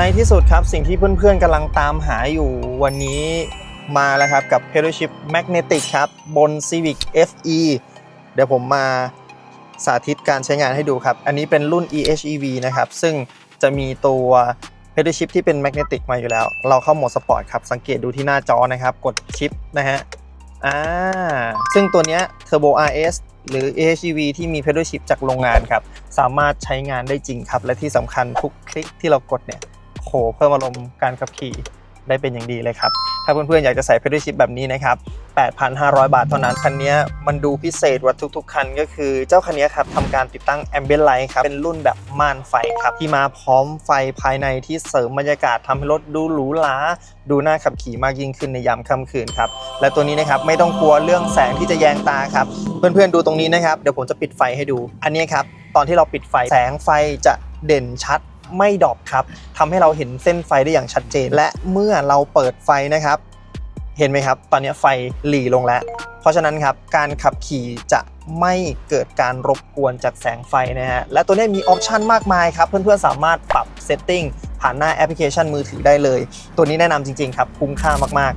ในที่สุดครับสิ่งที่เพื่อนๆกำลังตามหาอยู่วันนี้มาแล้วครับกับ Pedal Shift Magnetic ครับบน Civic FE เดี๋ยวผมมาสาธิตการใช้งานให้ดูครับ อันนี้เป็นรุ่น EHEV นะครับ ซึ่งจะมีตัว Pedal Shift ที่เป็น Magnetic มาอยู่แล้ว เราเข้าโหมดสปอร์ตครับ สังเกตดูที่หน้าจอนะครับ กดชิปนะฮะอ่าซึ่งตัวเนี้ย Turbo RS หรือ AHEV ที่มี Pedal Shift จากโรงงานครับ สามารถใช้งานได้จริงครับ และที่สำคัญทุกคลิกที่เรากดเนี่ย โหเพิ่มอารมณ์การขับขี่ได้เป็นอย่างดีเลยครับ ถ้าเพื่อนๆ อยากจะใส่ pedal shift แบบนี้นะครับ 8,500 บาทเท่านั้น คันนี้มันดูพิเศษกว่าทุกๆ คันก็คือเจ้าคันนี้ครับทำการติดตั้ง ambient light ครับ เป็นรุ่นแบบม่านไฟครับ ที่มาพร้อมไฟภายในที่เสริมบรรยากาศทำให้รถดูหรูหราดูน่าขับขี่มากยิ่งขึ้นในยามค่ำคืนครับ และตัวนี้นะครับไม่ต้องกลัวเรื่องแสงที่จะแยงตาครับ เพื่อนๆ ดูตรงนี้นะครับ เดี๋ยวผมจะปิดไฟให้ดู อันนี้ครับ ตอนที่เราปิดไฟ แสงไฟจะเด่นชัด ไม่ดรอปครับทำให้เราเห็นเส้นไฟได้อย่างชัดเจน และเมื่อเราเปิดไฟนะครับ เห็นไหมครับ ตอนนี้ไฟหลีลงแล้ว เพราะฉะนั้นครับการขับขี่จะไม่เกิดการรบกวนจากแสงไฟนะฮะและตัวนี้มีออปชันมากมายครับ เพื่อนๆสามารถปรับเซตติ้งผ่านหน้าแอปพลิเคชันมือถือได้เลย ตัวนี้แนะนำจริงๆครับคุ้มค่ามากๆ